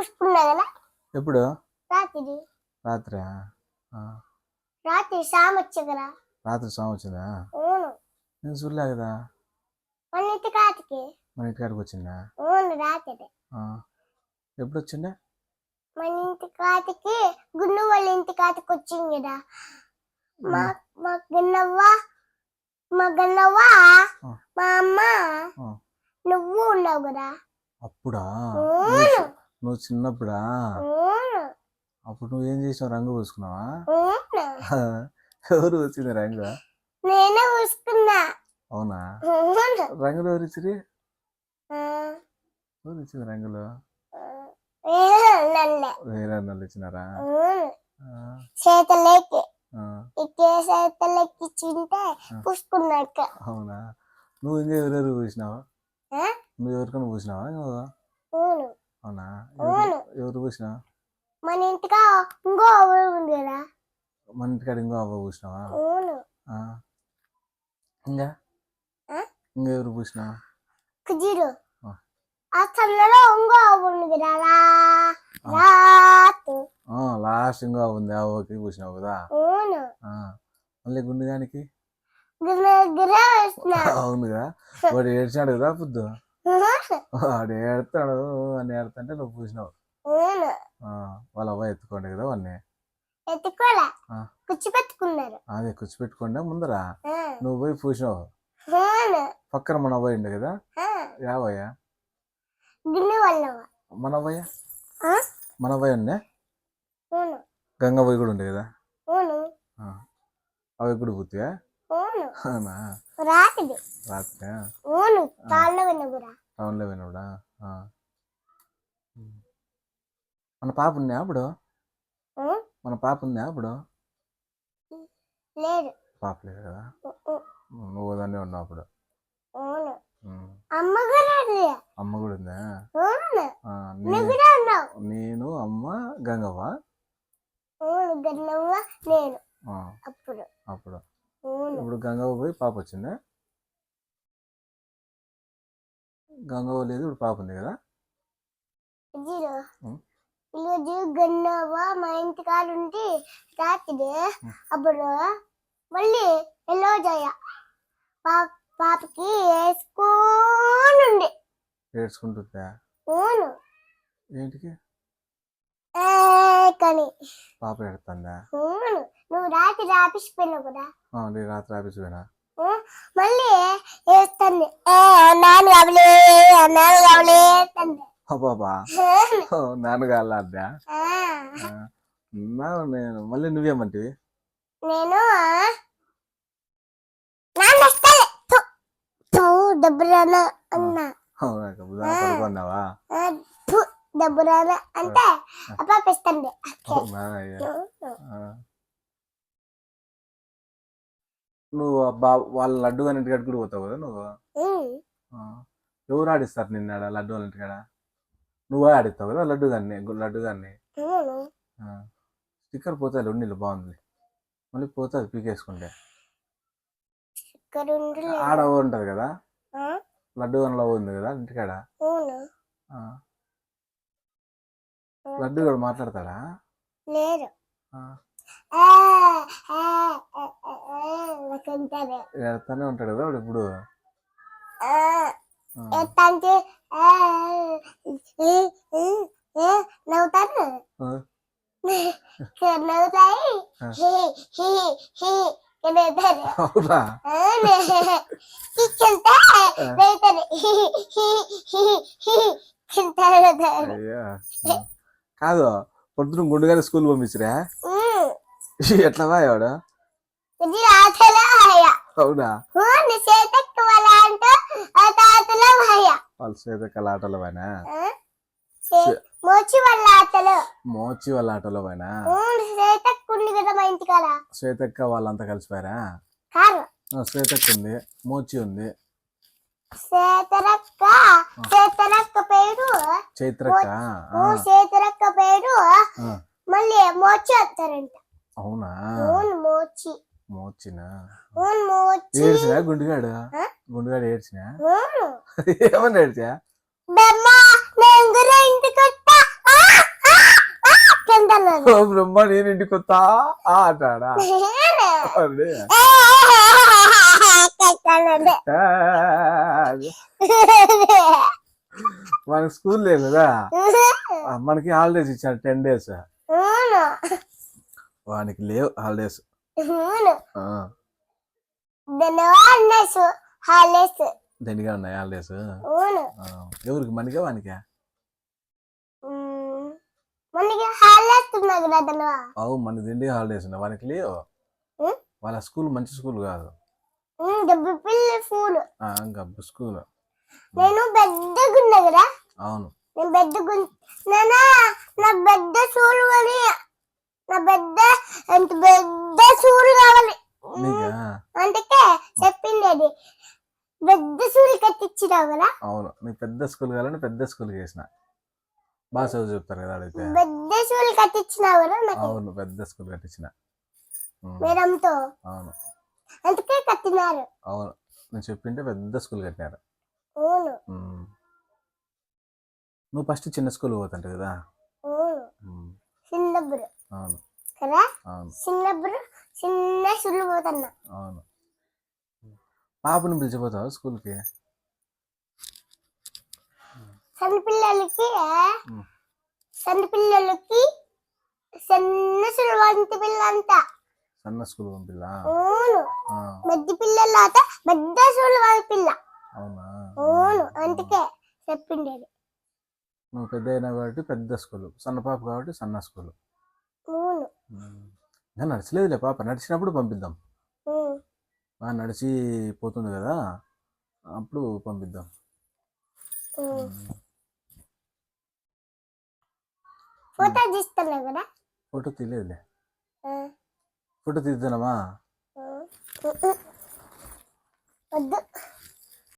పూసుకున్నా కదా. ఎప్పుడు? రాత్రి. రాత్రి? రాత్రి సామ్ వచ్చా కదా రాత్రి స్వామి వచ్చిందా? అవును. నేను చూడలే కదా. మన ఇంటి కాటికి మన ఇంటికాడికి వచ్చిందా? అవును రాత్రి. ఎప్పుడు వచ్చిండే మన ఇంటి కాటికి గుండు వాళ్ళ ఇంటి కాటికి వచ్చింది కదా మా మా గన్నవ్వ మా గన్నవ్వ. మా అమ్మ. నువ్వు ఉన్నావు కదా. అప్పుడా? నువ్వు- చిన్నప్పుడా? అప్పుడు నువ్వు ఏం చేసావు? రంగు పూసుకున్నావా? ఎవరు వచ్చింది రంగు? నేనే పూసుకున్నా. అవునా? రంగులు ఎవరు ఇచ్చిరి ఎవరు ఇచ్చింది రంగులు? వేరే వాళ్ళు ఇచ్చినారా? అవును. చేతలేకి చేతలేకి పూసుకున్నాక. నువ్వు ఇంకా ఎవరెవరు పూసినావు? నువ్వు ఎవరికైనా పూసినావా అవును? అవునా అవును. ఎవరు- పూసినావు మన ఇంటికా ఇంకో ఊరు ఉంది కదా. మన ఇంటికాడ ఇంకో అవ్వ పూసినావా? అవును. ఇంకా? ఇంకా ఎవరు పూసినావు కుజీరు ఆ. చల్లలో ఇంకో ఊరు ఉంది కదా. లాస్ట్ ఇంకో అవ్వ ఉంది. అవ్వకి పూసినావు కదా? అవును. మళ్ళీ గిర గిర వేసిన. అవునుగా వాడు ఏడ్చాడు కదా పొద్దు వాడు ఏడతాడు అని ఏడుతుంటే నువ్వు పూసినావు వాళ్ళ అవ్వ ఎత్తుకోండి కదా వాడిని. ఎత్తుకోలే. ఆ. కుచ్చి పెట్టుకున్నారు అదే కూర్చోపెట్టుకోండి ముందరా. నువ్వు పోయి పూసినావు పక్కన మన అబ్బాయి ఉండే కదా? యావయ్యా? మన ఆ? మన అబ్బాయి ఉండే? గంగాబాయి కూడా ఉండే కదా. అవి కూడా పూర్తిగా రాత్రి వినగురా టౌన్లో ఆ. మన పాప ఉందా అప్పుడు మన పాప ఉందా అప్పుడు లేదు. పాప లేదు కదా నువ్వు దాన్నే ఉన్నావు అప్పుడు. అమ్మ కూడా ఉంది. అమ్మ కూడా ఉందా? నేను అమ్మ గంగవ్వ. గన్నవ్వ నేను. అప్పుడు. అప్పుడు. ఇప్పుడు గంగవ్వ పోయి పాప వచ్చిందా? గంగవ్వ లేదు ఇప్పుడు పాప ఉంది కదా? జీరో. ఈరోజు మా ఇంటి కాడ ఉండి రాత్రి అప్పుడు మళ్ళీ ఎల్లో జయ. పాపకి వేసుకోనుంది ఏడ్చుకుంటుందా? అవును. ఏంటికి? కానీ. పాప ఏడుతుందా అవును. నువ్వు రాత్రి ఆఫీస్కి పోయినావు కదా నేను రాత్రి ఆఫీస్ పోయినా? మళ్ళీ వేస్తుంది ఏ నాన్న బాబా నాన్నగారు అద్దా? నేను మళ్ళీ నువ్వేమంటివి? నేను డబ్బురానా అన్నా. పడుకున్నావా? డబ్బురానా అంటే అప్ప. నువ్వు ఆ బా వాళ్ళ లడ్డు గారి ఇంటికాడ కూడా పోతావు కదా నువ్వు. ఎవరు ఆడిస్తారు నిన్న లడ్డు వాళ్ళ ఇంటికాడ? నువ్వే ఆడిస్తావు కదా లడ్డు గు- లడ్డు గారిని స్టిక్కర్ పోతుంది ఉండి బాగుంది మళ్ళీ పోతుంది పీకేసుకుంటే ఉండలే ఆడ ఉంటది కదా లడ్డు గారిలో ఓ ఉంది కదా ఇంటికాడ. లడ్డు గారు మాట్లాడతాడా లేదు ఉంటాడు కదా ఇప్పుడు ఏ, నవ్వుతారు. నవ్వుతాయి. అవునా. కాదు పొద్దున గుండుగానే స్కూల్ పంపించరా? ఎట్లా వాడు? అవునా? వాళ్ళ పోయినా మోచి వాళ్ళ ఆటలో మోచి వాళ్ళ ఆటలో చేతకు ఉంది కదా మా ఇంటికాడ. శ్వేతక్క వాళ్ళంతా కలిసిపోయారా? శ్వేతక్క ఉంది మోచి ఉంది చేతరక్క పేరు. చైత్రక్క. మళ్ళీ మోచి అవునా? మోచి. మోచినా? ఊన్ మోచి. ఏడ్చినా గుండుగాడు? ఆ? గుండుగాడు ఏడ్చినా? ఏమన్నా ఏడ్చా? బ్రహ్మ నేను ఇంటికి వస్తా. ఆ అంటాడా? అదే. కట్టాలంటే ఆ, అదే. మనకి స్కూల్ లేదు కదా? మనకి హాలిడేస్ ఇచ్చారు టెన్ డేస్. వానికి లేవు హాలిడేస్. హాలేస్ దండిగా ఉన్నాయి హాలిడేస్ అవును. ఎవరికి? మనకే వానికే? మనకి హాలేస్ ఉన్నాయి కదా అవు మన దిండి హాలిడేస్ ఉన్నాయి. వానికి లేవు? వాళ్ళ స్కూల్ మంచి స్కూల్ కాదు. పిల్ల ఆ, ఇంకా స్కూల్. నేను పెద్దగున్నా కదా? అవును. నేను పెద్దగు నానా నా పెద్ద సూలు అని నా పెద్ద ఎంత పెద్ద సూలు కావాలి? అందుకే చెప్పింది పెద్ద సూలు కట్టించినావు కదా? అవును. నీకు పెద్ద స్కూల్ కావాలని పెద్ద స్కూల్కి వేసిన. బాగా చదువు చెప్తారు కదా అడిగితే పెద్ద సూలు కట్టించినావు కదా అవును పెద్ద స్కూల్ కట్టించిన. మేడంతో? అవును. అందుకే కట్టినారు. అవును. నేను చెప్పింటే పెద్ద స్కూల్ కట్టినారు. అవును. నువ్వు ఫస్ట్ చిన్న స్కూల్ పోతుంట కదా? అవును. చిన్నప్పుడు. అవును. కదా? అవును. చిన్నప్పుడు అవును. పాపని పిలిచిపోతావు స్కూల్కి? పిల్లలకి. సన్న పిల్లలకి సన్న వంటి పిల్ల అంతా సన్న స్కూల్ పంపిల్లా అవును. పెద్ద పిల్లల ఆట పెద్ద వంటి పిల్ల. అవునా? అవును అందుకే చెప్పిండేది. నువ్వు పెద్ద అయినా కాబట్టి పెద్ద స్కూల్. సన్న పాప కాబట్టి సన్న స్కూల్. అవును. ఇంకా నడిచలేదులే పాప నడిచినప్పుడు పంపిద్దాం. నడిచి పోతుంది కదా అప్పుడు పంపిద్దాం. ఫోటో తీస్తున్నా కదా? ఫోటో తీయలేదులే. ఫోటో తీద్దామా. వద్దు.